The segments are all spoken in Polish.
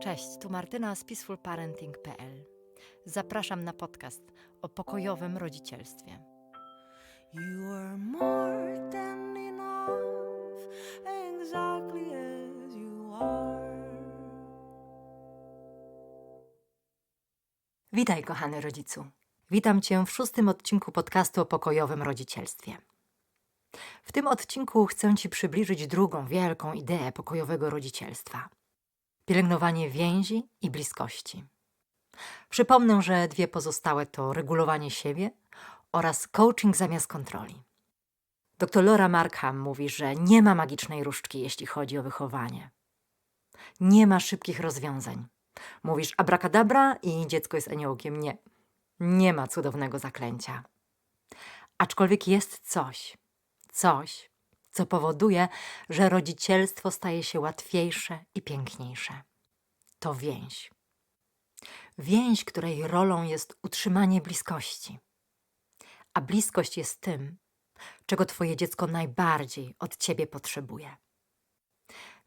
Cześć, tu Martyna z peacefulparenting.pl. Zapraszam na podcast o pokojowym rodzicielstwie. You are more than enough, exactly as you are. Witaj, kochany rodzicu. Witam Cię w szóstym odcinku podcastu o pokojowym rodzicielstwie. W tym odcinku chcę Ci przybliżyć drugą wielką ideę pokojowego rodzicielstwa pielęgnowanie więzi i bliskości. Przypomnę, że dwie pozostałe to regulowanie siebie oraz coaching zamiast kontroli. Dr Laura Markham mówi, że nie ma magicznej różdżki, jeśli chodzi o wychowanie. Nie ma szybkich rozwiązań. Mówisz abracadabra i dziecko jest aniołkiem. Nie. Nie ma cudownego zaklęcia. Aczkolwiek jest coś, coś, co powoduje, że rodzicielstwo staje się łatwiejsze i piękniejsze. To więź. Więź, której rolą jest utrzymanie bliskości. A bliskość jest tym, czego Twoje dziecko najbardziej od Ciebie potrzebuje.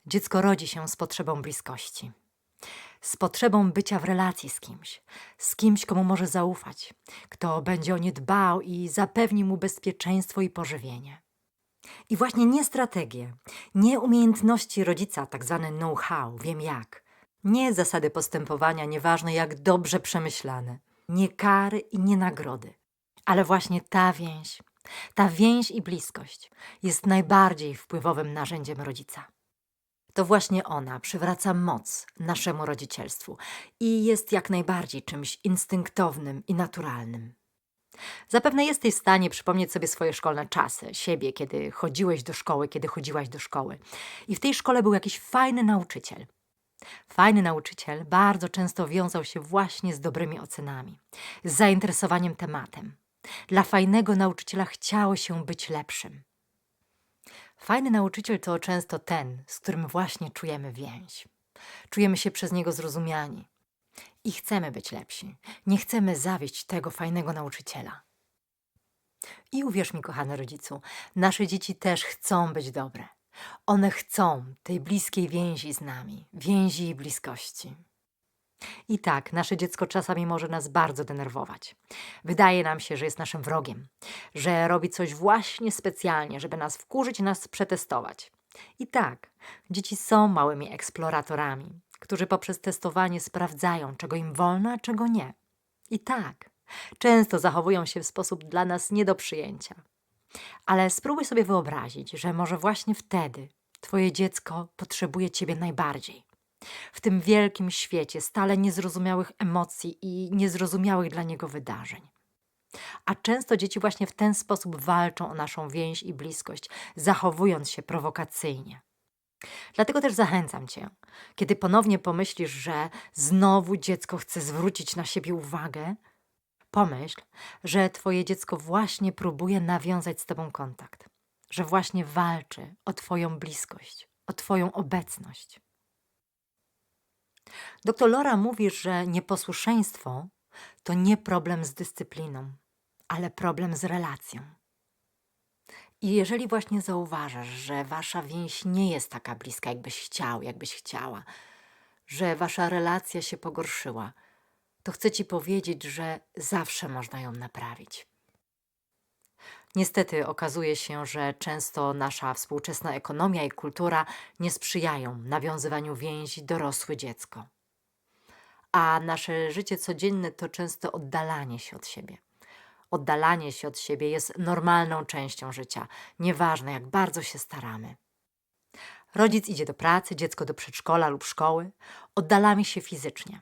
Dziecko rodzi się z potrzebą bliskości, z potrzebą bycia w relacji z kimś, z kimś, komu może zaufać, kto będzie o nie dbał i zapewni mu bezpieczeństwo i pożywienie. I właśnie nie strategie, nie umiejętności rodzica, tak zwane know-how, wiem jak, nie zasady postępowania, nieważne jak dobrze przemyślane, nie kary i nie nagrody, ale właśnie ta więź, ta więź i bliskość jest najbardziej wpływowym narzędziem rodzica. To właśnie ona przywraca moc naszemu rodzicielstwu i jest jak najbardziej czymś instynktownym i naturalnym. Zapewne jesteś w stanie przypomnieć sobie swoje szkolne czasy, siebie, kiedy chodziłeś do szkoły, kiedy chodziłaś do szkoły. I w tej szkole był jakiś fajny nauczyciel. Fajny nauczyciel bardzo często wiązał się właśnie z dobrymi ocenami, z zainteresowaniem tematem. Dla fajnego nauczyciela chciało się być lepszym. Fajny nauczyciel to często ten, z którym właśnie czujemy więź. Czujemy się przez niego zrozumiani i chcemy być lepsi. Nie chcemy zawieść tego fajnego nauczyciela. I uwierz mi, kochany rodzicu, nasze dzieci też chcą być dobre. One chcą tej bliskiej więzi z nami, więzi i bliskości. I tak, nasze dziecko czasami może nas bardzo denerwować. Wydaje nam się, że jest naszym wrogiem, że robi coś właśnie specjalnie, żeby nas wkurzyć nas przetestować. I tak, dzieci są małymi eksploratorami, którzy poprzez testowanie sprawdzają, czego im wolno, a czego nie. I tak, często zachowują się w sposób dla nas nie do przyjęcia. Ale spróbuj sobie wyobrazić, że może właśnie wtedy Twoje dziecko potrzebuje Ciebie najbardziej. W tym wielkim świecie stale niezrozumiałych emocji i niezrozumiałych dla niego wydarzeń. A często dzieci właśnie w ten sposób walczą o naszą więź i bliskość, zachowując się prowokacyjnie. Dlatego też zachęcam Cię, kiedy ponownie pomyślisz, że znowu dziecko chce zwrócić na siebie uwagę, pomyśl, że Twoje dziecko właśnie próbuje nawiązać z Tobą kontakt, że właśnie walczy o Twoją bliskość, o Twoją obecność. Doktor Lora mówi, że nieposłuszeństwo to nie problem z dyscypliną, ale problem z relacją. I jeżeli właśnie zauważasz, że wasza więź nie jest taka bliska, jakbyś chciał, jakbyś chciała, że wasza relacja się pogorszyła, to chcę ci powiedzieć, że zawsze można ją naprawić. Niestety okazuje się, że często nasza współczesna ekonomia i kultura nie sprzyjają nawiązywaniu więzi dorosły-dziecko. A nasze życie codzienne to często oddalanie się od siebie. Oddalanie się od siebie jest normalną częścią życia, nieważne jak bardzo się staramy. Rodzic idzie do pracy, dziecko do przedszkola lub szkoły, oddalamy się fizycznie,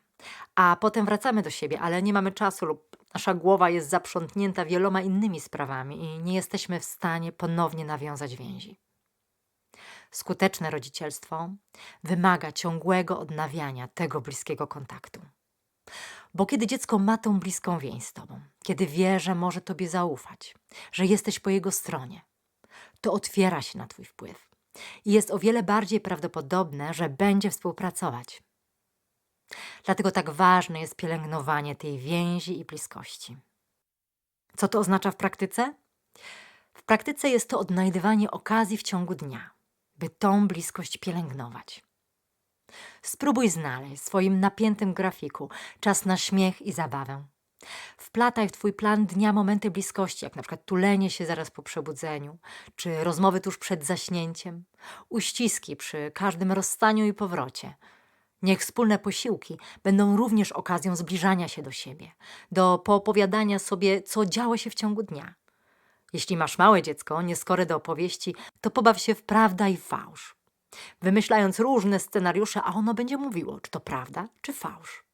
a potem wracamy do siebie, ale nie mamy czasu lub nasza głowa jest zaprzątnięta wieloma innymi sprawami i nie jesteśmy w stanie ponownie nawiązać więzi. Skuteczne rodzicielstwo wymaga ciągłego odnawiania tego bliskiego kontaktu. Bo kiedy dziecko ma tą bliską więź z tobą, kiedy wie, że może tobie zaufać, że jesteś po jego stronie, to otwiera się na twój wpływ i jest o wiele bardziej prawdopodobne, że będzie współpracować. Dlatego tak ważne jest pielęgnowanie tej więzi i bliskości. Co to oznacza w praktyce? W praktyce jest to odnajdywanie okazji w ciągu dnia, by tą bliskość pielęgnować. Spróbuj znaleźć w swoim napiętym grafiku czas na śmiech i zabawę. Wplataj w Twój plan dnia momenty bliskości, jak na przykład tulenie się zaraz po przebudzeniu, czy rozmowy tuż przed zaśnięciem, uściski przy każdym rozstaniu i powrocie. Niech wspólne posiłki będą również okazją zbliżania się do siebie, do poopowiadania sobie, co działo się w ciągu dnia. Jeśli masz małe dziecko, nieskore do opowieści, to pobaw się w prawda i fałsz, wymyślając różne scenariusze, a ono będzie mówiło, czy to prawda, czy fałsz.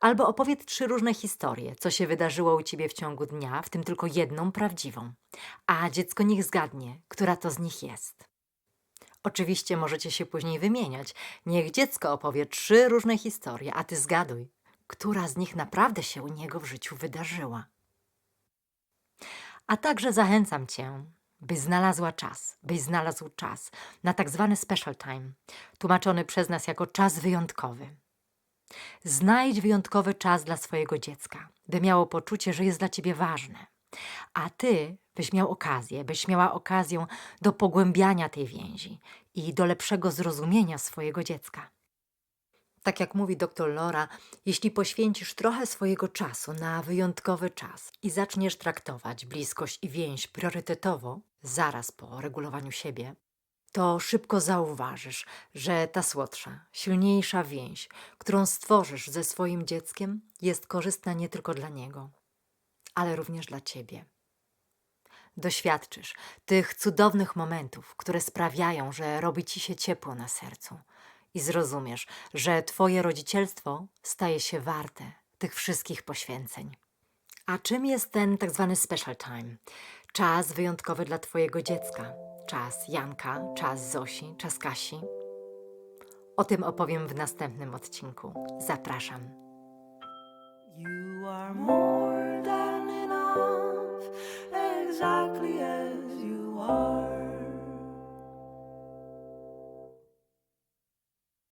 Albo opowiedz trzy różne historie, co się wydarzyło u ciebie w ciągu dnia, w tym tylko jedną prawdziwą, a dziecko niech zgadnie, która to z nich jest. Oczywiście możecie się później wymieniać. Niech dziecko opowie trzy różne historie, a ty zgaduj, która z nich naprawdę się u niego w życiu wydarzyła. A także zachęcam cię, byś znalazła czas, byś znalazł czas na tak zwany special time, tłumaczony przez nas jako czas wyjątkowy. Znajdź wyjątkowy czas dla swojego dziecka, by miało poczucie, że jest dla ciebie ważne. A ty byś miał okazję, byś miała okazję do pogłębiania tej więzi i do lepszego zrozumienia swojego dziecka. Tak jak mówi dr Lora, jeśli poświęcisz trochę swojego czasu na wyjątkowy czas i zaczniesz traktować bliskość i więź priorytetowo, zaraz po regulowaniu siebie, to szybko zauważysz, że ta słodsza, silniejsza więź, którą stworzysz ze swoim dzieckiem, jest korzystna nie tylko dla niego, ale również dla ciebie. Doświadczysz tych cudownych momentów, które sprawiają, że robi ci się ciepło na sercu i zrozumiesz, że twoje rodzicielstwo staje się warte tych wszystkich poświęceń. A czym jest ten tak zwany special time? Czas wyjątkowy dla Twojego dziecka. Czas Janka, czas Zosi, czas Kasi. O tym opowiem w następnym odcinku. Zapraszam.